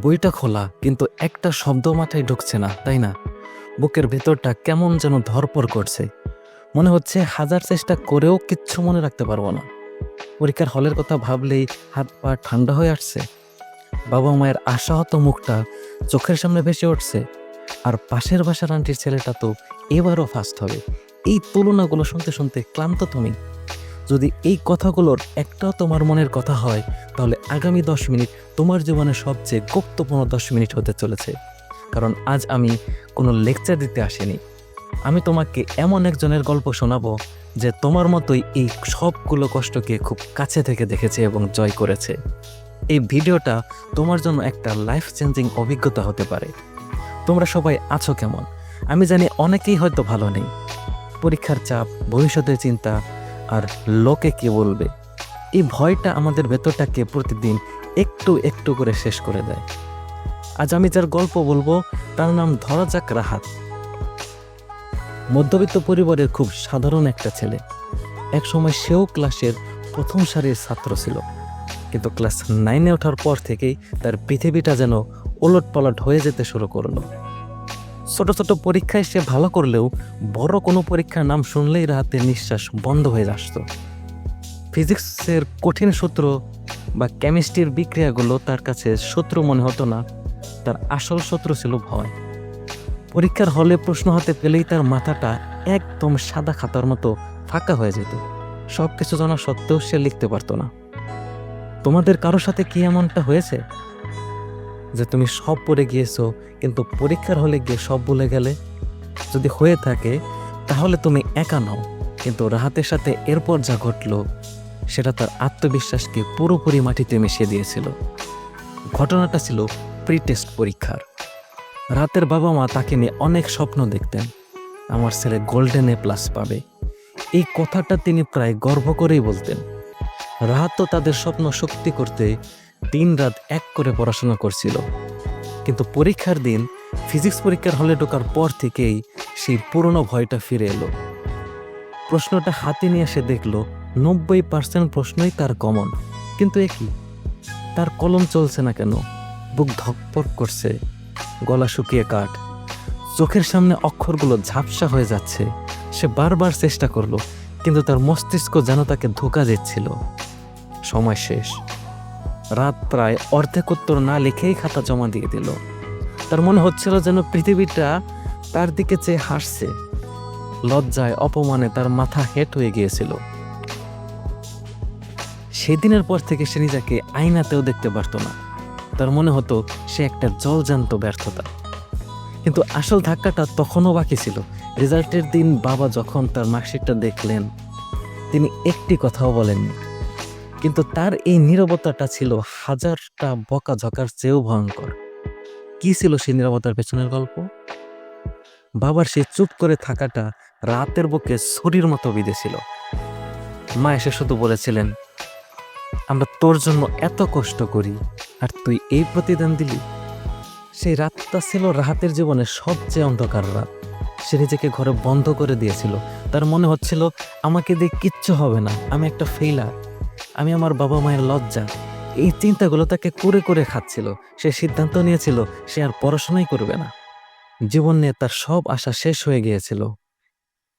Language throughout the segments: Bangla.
বইটা খোলা, কিন্তু একটা শব্দ মাথায় ঢুকছে না, তাই না? বুকের ভেতরটা কেমন যেন ধরপর করছে। মনে হচ্ছে হাজার চেষ্টা করেও কিচ্ছু মনে রাখতে পারব না। পরীক্ষার হলের কথা ভাবলেই হাত পা ঠান্ডা হয়ে আসছে। বাবা মায়ের আশাহত মুখটা চোখের সামনে ভেসে উঠছে। আর পাশের বাসার আন্টির ছেলেটা তো এবারও ফার্স্ট হবে। এই তুলনাগুলো শুনতে শুনতে ক্লান্ত তুমি। যদি এই কথাগুলোর একটাও তোমার মনের কথা হয় তাহলে আগামী দশ মিনিট তোমার জীবনে সবচেয়ে গুরুত্বপূর্ণ দশ মিনিট হতে চলেছে। কারণ আজ আমি কোনো লেকচার দিতে আসিনি। আমি তোমাকে এমন একজনের গল্প শোনাবো যে তোমার মতোই এই সবগুলো কষ্টকে খুব কাছে থেকে দেখেছে এবং জয় করেছে। এই ভিডিওটা তোমার জন্য একটা লাইফ চেঞ্জিং অভিজ্ঞতা হতে পারে। তোমরা সবাই আছো কেমন? আমি জানি অনেকেই হয়তো ভালো নেই। পরীক্ষার চাপ, ভবিষ্যতের চিন্তা, আর লোকে কি বলবে? এই ভয়টা আমাদের ভেতরটাকে প্রতিদিন একটু একটু করে শেষ করে দেয়। আজ আমি যার গল্প বলব, তার নাম ধরা যাক রাহাত। মধ্যবিত্ত পরিবারের খুব সাধারণ একটা ছেলে। একসময় সেও ক্লাসের প্রথম সারির ছাত্র ছিল। কিন্তু ক্লাস নাইনে ওঠার পর থেকেই তার পৃথিবীটা যেন ওলট পালট হয়ে যেতে শুরু করল। ছোট ছোট পরীক্ষায় সে ভালো করলেও বড় কোনো পরীক্ষার নাম শুনলেই রাহাতের নিঃশ্বাস বন্ধ হয়ে আসতো। ফিজিক্সের কঠিন সূত্র বা কেমিস্ট্রির বিক্রিয়াগুলো তার কাছে শত্রু মনে হতো না। তার আসল শত্রু ছিল ভয়। পরীক্ষার হলে প্রশ্ন হাতে পেলেই তার মাথাটা একদম সাদা খাতার মতো ফাঁকা হয়ে যেত। সব কিছু জানা সত্ত্বেও সে লিখতে পারতো না। তোমাদের কারোর সাথে কি এমনটা হয়েছে? যে তুমি সব পড়ে গিয়েছো, কিন্তু পরীক্ষার হলে গিয়ে সব ভুলে গেলে? যদি হয়ে থাকে, তাহলে তুমি একা নও, কিন্তু রাহাতের সাথে এরপর যা ঘটলো সেটা তার আত্মবিশ্বাসকে পুরোপুরি মাটিতে মিশিয়ে দিয়েছিল। ঘটনাটা ছিল প্রি টেস্ট পরীক্ষার। রাতের বাবা মা তাকে নিয়ে অনেক স্বপ্ন দেখতেন। আমার ছেলে গোল্ডেন এ প্লাস পাবে। এই কথাটা তিনি প্রায় গর্ব করেই বলতেন। রাহাত তো তাদের স্বপ্ন শক্তি করতে দিন রাত এক করে পড়াশোনা করছিল। কিন্তু পরীক্ষার দিন ফিজিক্স পরীক্ষার হলে ঢোকার পর থেকেই সেই পুরনো ভয়টা ফিরে এলো। প্রশ্নটা হাতে নিয়ে এসে দেখল নব্বই পার্সেন্ট প্রশ্নই তার কমন কিন্তু একই তার কলম চলছে না কেন? বুক ধকপক করছে। গলা শুকিয়ে কাঠ। চোখের সামনে অক্ষরগুলো ঝাপসা হয়ে যাচ্ছে। সে বারবার চেষ্টা করল, কিন্তু তার মস্তিষ্ক যেন তাকে ধোকা দিচ্ছিল। সময় শেষ। রাত প্রায় অর্ধেক উত্তর না লিখেই খাতা জমা দিয়ে দিল। তার মনে হচ্ছিল যেন পৃথিবীটা তার দিকে চেয়ে হাসছে। লজ্জায়, অপমানে তার মাথা হেট হয়ে গিয়েছিল। সেদিনের পর থেকে সে নিজেকে আয়নাতেও দেখতে পারতো না। তার মনে হতো সে একটা জলজান্ত ব্যর্থতা। কিন্তু আসল ধাক্কাটা তখনও বাকি ছিল। রেজাল্টের দিন বাবা যখন তার মার্কশিটটা দেখলেন, তিনি একটি কথাও বলেননি। কিন্তু তার এই নীরবতাটা ছিল হাজারটা বকা ঝকার চেয়েও ভয়ঙ্কর। কি ছিল সেই নীরবতার পেছনের গল্প? বাবার সেই চুপ করে থাকাটা রাতের বুকে ছুরির মতো বিঁধেছিল মা এসে শুধু বলেছিলেন আমরা তোর জন্য এত কষ্ট করি, আর তুই এই প্রতিদান দিলি। সেই রাতটা ছিল রাহাতের জীবনের সবচেয়ে অন্ধকার রাত। সে নিজেকে ঘরে বন্ধ করে দিয়েছিল। তার মনে হচ্ছিল, আমাকে দিয়ে কিচ্ছু হবে না, আমি একটা ফেইলার আমি আমার বাবা মায়ের লজ্জা। এই চিন্তাগুলো তাকে করে করে খাচ্ছিল। সে সিদ্ধান্ত নিয়েছিল, সে আর পড়াশোনাই করবে না। জীবন নিয়ে তার সব আশা শেষ হয়ে গিয়েছিল।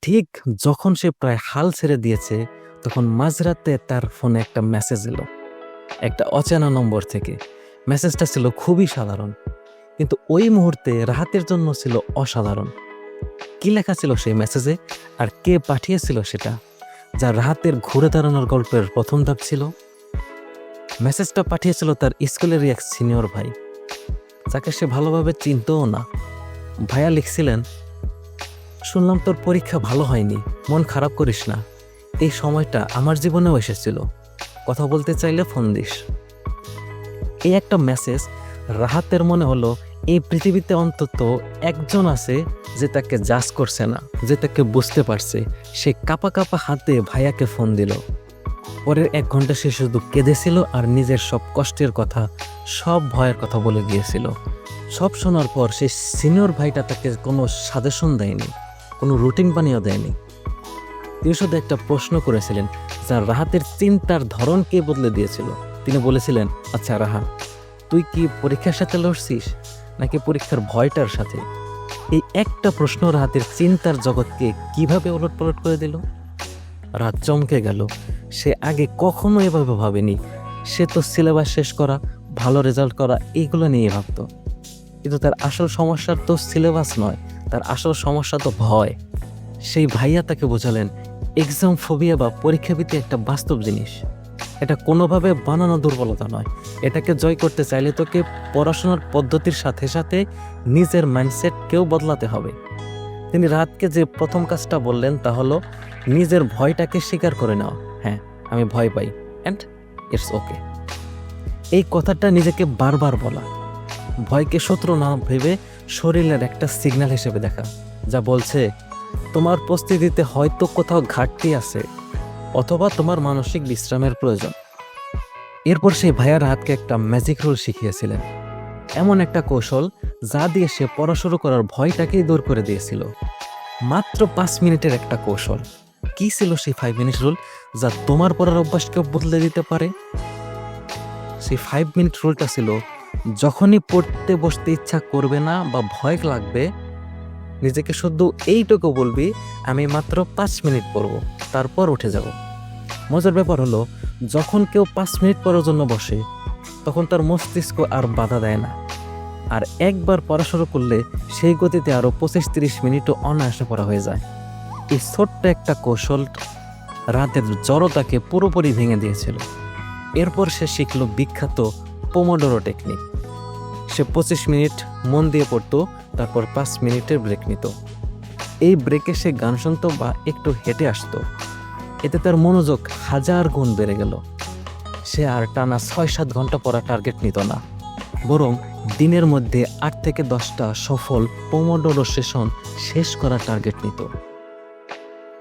ঠিক যখন সে প্রায় হাল ছেড়ে দিয়েছে তখন মাঝরাতে তার ফোনে একটা মেসেজ এলো। একটা অচেনা নম্বর থেকে। মেসেজটা ছিল খুবই সাধারণ। কিন্তু ওই মুহূর্তে রাহাতের জন্য ছিল অসাধারণ। কি লেখা ছিল সেই মেসেজে আর কে পাঠিয়েছিল সেটা? যা রাহাতের ঘুরে দাঁড়ানোর গল্পের প্রথম ধাপ ছিল? মেসেজটা পাঠিয়েছিল তার স্কুলেরই এক সিনিয়র ভাই। যাকে সে ভালোভাবে চিনতও না। ভাইয়া লিখছিলেন, শুনলাম তোর পরীক্ষা ভালো হয়নি। মন খারাপ করিস না। এই সময়টা আমার জীবনেও এসেছিল। কথা বলতে চাইলে ফোন দিস। এই একটা মেসেজ রাহাতের মনে হলো এই পৃথিবীতে অন্তত একজন আছে যে তাকে জাজ করছে না, যে তাকে বুঝতে পারছে। সে কাপা কাপা হাতে ভাইয়াকে ফোন দিল। পরের এক ঘণ্টা সে শুধু কেঁদেছিল আর নিজের সব কষ্টের কথা, সব ভয়ের কথা বলে গিয়েছিল সব শোনার পর সেই সিনিয়র ভাইটা তাকে কোনো সাজেশন দেয়নি, কোনো রুটিন বানিয়েও দেয়নি। তিনি শুধু একটা প্রশ্ন করেছিলেন যা রাহাতের চিন্তার ধরনকে বদলে দিয়েছিল? তিনি বলেছিলেন আচ্ছা রাহা, তুই কি পরীক্ষার সাথে লড়ছিস নাকি পরীক্ষার ভয়টার সাথে? এই একটা প্রশ্ন রাতের চিন্তার জগৎকে কীভাবে ওলট পালট করে দিল? রাত চমকে গেল। সে আগে কখনো এভাবে ভাবেনি। সে তো সিলেবাস শেষ করা, ভালো রেজাল্ট করা এইগুলো নিয়ে ভাবতো। কিন্তু তার আসল সমস্যার তো সিলেবাস নয়, তার আসল সমস্যা তো ভয়। সেই ভাইয়া তাকে বোঝালেন এক্সাম ফোবিয়া বা পরীক্ষাভীতি একটা বাস্তব জিনিস। এটা কোনোভাবে বানানো দুর্বলতা নয়। এটাকে জয় করতে চাইলে তোকে পড়াশোনার পদ্ধতির সাথে সাথে নিজের মাইন্ডসেটকেও বদলাতে হবে। তিনি রাতকে যে প্রথম কাজটা বললেন তা হলো, নিজের ভয়টাকে স্বীকার করে নাও। হ্যাঁ আমি ভয় পাই অ্যান্ড ইটস ওকে এই কথাটা নিজেকে বারবার বলা। ভয়কে শত্রু না ভেবে শরীরের একটা সিগন্যাল হিসেবে দেখা, যা বলছে তোমার প্রস্তুতিতে হয়তো কোথাও ঘাটতি আছে, অথবা তোমার মানসিক বিশ্রামের প্রয়োজন। এরপর সেই ভাইয়ার হাতকে একটা ম্যাজিক রুল শিখিয়েছিলেন। এমন একটা কৌশল যা দিয়ে সে পড়া শুরু করার ভয়টাকেই দূর করে দিয়েছিল। মাত্র পাঁচ মিনিটের একটা কৌশল। কি ছিল সেই ফাইভ মিনিট রুল যা তোমার পড়ার অভ্যাসকে বদলে দিতে পারে? সেই ফাইভ মিনিট রুলটা ছিল, যখনই পড়তে বসতে ইচ্ছা করবে না বা ভয় লাগবে নিজেকে শুধু এইটুকু বলবি, আমি মাত্র পাঁচ মিনিট পড়ব, তারপর উঠে যাব। মজার ব্যাপার হলো, যখন কেউ পাঁচ মিনিট পড়ার জন্য বসে, তখন তার মস্তিষ্ক আর বাধা দেয় না। আর একবার পড়া শুরু করলে সেই গতিতে আরও পঁচিশ তিরিশ মিনিটও অনায়াসে পড়া হয়ে যায়। এই ছোট্ট একটা কৌশল রাতের জড়তাকে পুরোপুরি ভেঙে দিয়েছিল। এরপর সে শিখল বিখ্যাত পোমোডোরো টেকনিক। সে পঁচিশ মিনিট মন দিয়ে পড়তো তারপর পাঁচ মিনিটের ব্রেক নিত। এই ব্রেকে সে গান শুনতো বা একটু হেঁটে আসতো। এতে তার মনোযোগ হাজার গুণ বেড়ে গেল। সে আর টানা ছয় সাত ঘণ্টা পড়া টার্গেট নিত না। বরং দিনের মধ্যে আট থেকে দশটা সফল পোমোডোরো সেশন শেষ করার টার্গেট নিত।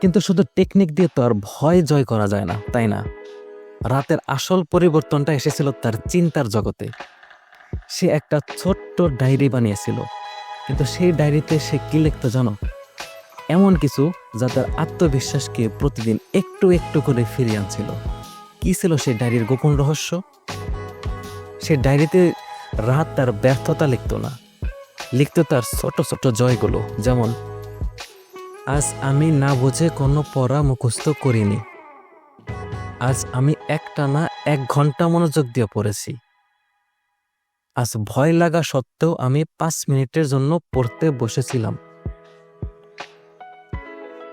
কিন্তু শুধু টেকনিক দিয়ে তো আর ভয় জয় করা যায় না, তাই না? রাতের আসল পরিবর্তনটা এসেছিল তার চিন্তার জগতে। সে একটা ছোট্ট ডায়েরি বানিয়েছিল। কিন্তু সেই ডায়েরিতে সে কি লিখতো জানো? এমন কিছু যা তার আত্মবিশ্বাসকে প্রতিদিন একটু একটু করে ফিরিয়ে আনছিল। কি ছিল সেই ডায়েরির গোপন রহস্য? সে ডায়েরিতে রাত তার ব্যর্থতা লিখতো না। লিখতো তার ছোট ছোট জয়গুলো, যেমন, আজ আমি না বুঝে কোনো পড়া মুখস্থ করিনি। আজ আমি একটানা এক ঘণ্টা মনোযোগ দিয়ে পড়েছি। আজ ভয় লাগা সত্ত্বেও আমি পাঁচ মিনিটের জন্য পড়তে বসেছিলাম।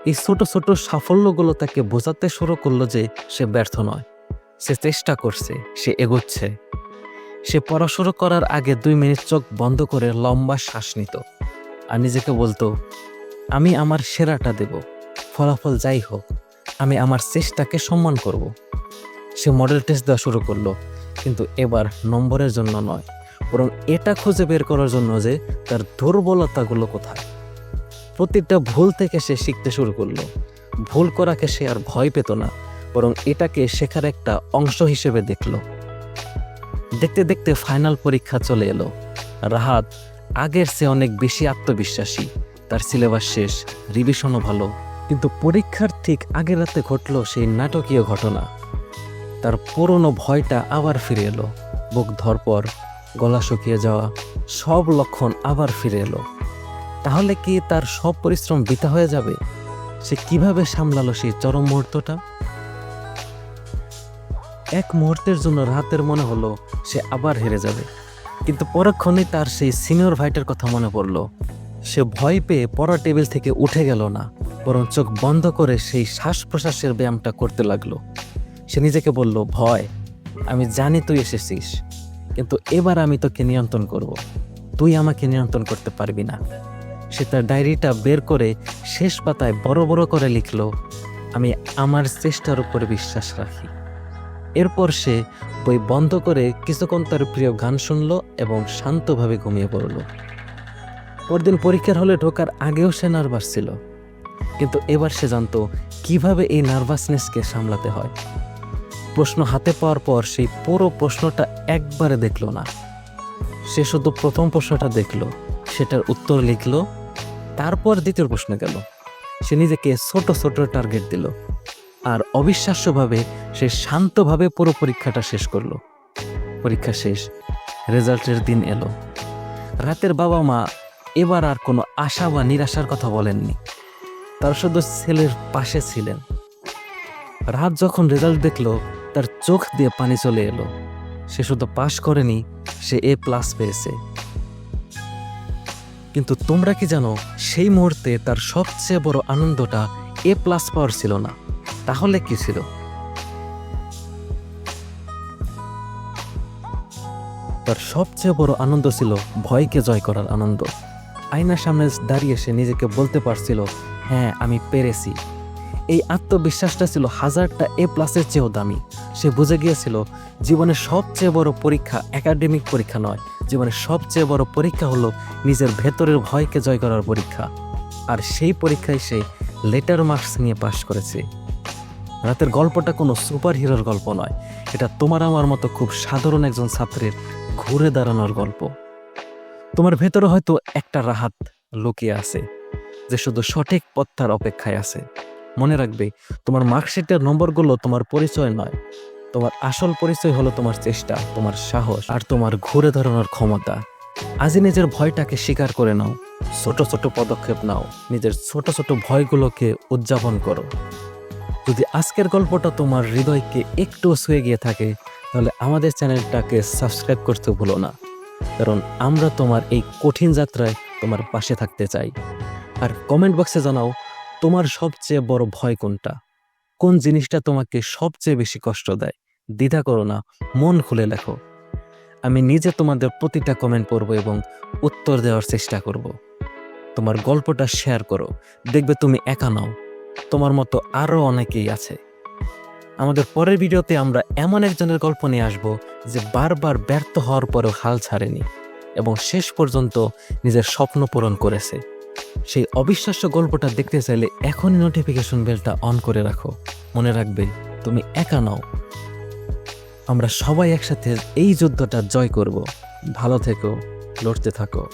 এই ছোট ছোট সাফল্যগুলো তাকে বোঝাতে শুরু করল যে সে ব্যর্থ নয়। সে চেষ্টা করছে, সে এগোচ্ছে। সে পড়া শুরু করার আগে দুই মিনিট চোখ বন্ধ করে লম্বা শ্বাস নিত আর নিজেকে বলতো, আমি আমার সেরাটা দেব। ফলাফল যাই হোক, আমি আমার চেষ্টাকে সম্মান করব। সে মডেল টেস্ট দেওয়া শুরু করল, কিন্তু এবার নম্বরের জন্য নয়। বরং এটা খুঁজে বের করার জন্য যে তার দুর্বলতাগুলো কোথায়। প্রতিটা ভুল থেকে সে শিখতে শুরু করল। ভুল করাকে সে আর ভয় পেত না, বরং এটাকে শেখার একটা অংশ হিসেবে দেখল। দেখতে দেখতে ফাইনাল পরীক্ষা চলে এলো। রাহাত, আগের সে অনেক বেশি আত্মবিশ্বাসী। তার সিলেবাস শেষ রিভিশনও ভালো। কিন্তু পরীক্ষার ঠিক আগের রাতে ঘটল সেই নাটকীয় ঘটনা। তার পুরনো ভয়টা আবার ফিরে এলো। বুক ধরপর গলা শুকিয়ে যাওয়া সব লক্ষণ আবার ফিরে এলো। তাহলে কি তার সব পরিশ্রম বৃথা হয়ে যাবে? সে কীভাবে সামলালো সেই চরম মুহূর্তটা? এক মুহূর্তের জন্য রাতের মনে হলো সে আবার হেরে যাবে। কিন্তু পরক্ষণে তার সেই সিনিয়র ভাইটার কথা মনে পড়ল। সে ভয় পেয়ে পড়া টেবিল থেকে উঠে গেল না, বরং চোখ বন্ধ করে সেই শ্বাস প্রশ্বাসের ব্যায়ামটা করতে লাগল। সে নিজেকে বলল, ভয়, আমি জানি তুই এসেছিস। কিন্তু এবার আমি তোকে নিয়ন্ত্রণ করব। তুই আমাকে নিয়ন্ত্রণ করতে পারবি না। সে তার ডায়েরিটা বের করে শেষ পাতায় বড় বড় করে লিখলো, আমি আমার চেষ্টার উপরে বিশ্বাস রাখি। এরপর সে বই বন্ধ করে কিছুক্ষণ তার প্রিয় গান শুনলো এবং শান্তভাবে ঘুমিয়ে পড়ল। পরদিন পরীক্ষার হলে ঢোকার আগেও সে নার্ভাস ছিল। কিন্তু এবার সে জানতো কীভাবে এই নার্ভাসনেসকে সামলাতে হয়। প্রশ্ন হাতে পাওয়ার পর সেই পুরো প্রশ্নটা একবারে দেখল না। সে শুধু প্রথম প্রশ্নটা দেখল, সেটার উত্তর লিখলো, তারপর দ্বিতীয় প্রশ্ন গেল। সে নিজেকে ছোট ছোট টার্গেট দিল আর অবিশ্বাস্যভাবে সে শান্তভাবে পুরো পরীক্ষাটা শেষ করল। পরীক্ষা শেষ রেজাল্টের দিন এলো। রাতের বাবা মা এবার আর কোনো আশা বা নিরাশার কথা বলেননি। তার শুধু ছেলের পাশে ছিলেন। রাত যখন রেজাল্ট দেখল তার চোখ দিয়ে পানি চলে এলো। সে শুধু পাশ করেনি, সে এ প্লাস পেয়েছে। কিন্তু তোমরা কি জানো, সেই মুহূর্তে তার সবচেয়ে বড় আনন্দটা এ প্লাস পাওয়ার ছিল না। তাহলে কি ছিল? তার সবচেয়ে বড় আনন্দ ছিল ভয়কে জয় করার আনন্দ। আয়নার সামনে দাঁড়িয়ে সে নিজেকে বলতে পারছিল হ্যাঁ আমি পেরেছি। এই আত্মবিশ্বাসটা ছিল হাজারটা এ প্লাসের চেয়েও দামি। সে বুঝে গিয়েছিল, জীবনের সবচেয়ে বড় পরীক্ষা একাডেমিক পরীক্ষা নয়। জীবনের সবচেয়ে বড় পরীক্ষা হলো নিজের ভেতরের ভয়কে জয় করার পরীক্ষা। আর সেই পরীক্ষায় সে লেটার মার্কস নিয়ে পাশ করেছে। রাতের গল্পটা কোনো সুপার হিরোর গল্প নয়। এটা তোমার আমার মতো খুব সাধারণ একজন ছাত্রের ঘুরে দাঁড়ানোর গল্প। তোমার ভেতরে হয়তো একটা রাহাত লুকিয়ে আছে, যে শুধু সঠিক পথটার অপেক্ষায় আছে। মনে রাখবে, তোমার মার্কশিটের নম্বরগুলো তোমার পরিচয় নয়। তোমার আসল পরিচয় হলো তোমার চেষ্টা, তোমার সাহস আর তোমার ঘুরে ধরানোর ক্ষমতা। আজই নিজের ভয়টাকে স্বীকার করে নাও, ছোট ছোট পদক্ষেপ নাও, নিজের ছোট ছোট ভয়গুলোকে উদযাপন করো। যদি আজকের গল্পটা তোমার হৃদয়কে একটু ছুঁয়ে গিয়ে থাকে, তাহলে আমাদের চ্যানেলটাকে সাবস্ক্রাইব করতে ভুলো না। কারণ আমরা তোমার এই কঠিন যাত্রায় তোমার পাশে থাকতে চাই। আর কমেন্ট বক্সে জানাও, তোমার সবচেয়ে বড় ভয় কোনটা? কোন জিনিসটা তোমাকে সবচেয়ে বেশি কষ্ট দেয়? দ্বিধা করো না, মন খুলে লেখো। আমি নিজে তোমাদের প্রতিটা কমেন্ট পড়ব এবং উত্তর দেওয়ার চেষ্টা করব। তোমার গল্পটা শেয়ার করো। দেখবে তুমি একা নাও। তোমার মতো আরও অনেকেই আছে। আমাদের পরের ভিডিওতে আমরা এমন একজনের গল্প নিয়ে আসব যে বারবার ব্যর্থ হওয়ার পরেও হাল ছাড়েনি এবং শেষ পর্যন্ত নিজের স্বপ্ন পূরণ করেছে। সেই অবিশ্বাস্য গল্পটা দেখতে চাইলে এখনই নোটিফিকেশন বেলটা অন করে রাখো। মনে রাখবে, তুমি একা নাও। আমরা সবাই একসাথে এই যুদ্ধটা জয় করব। ভালো থেকো, লড়তে থাকো।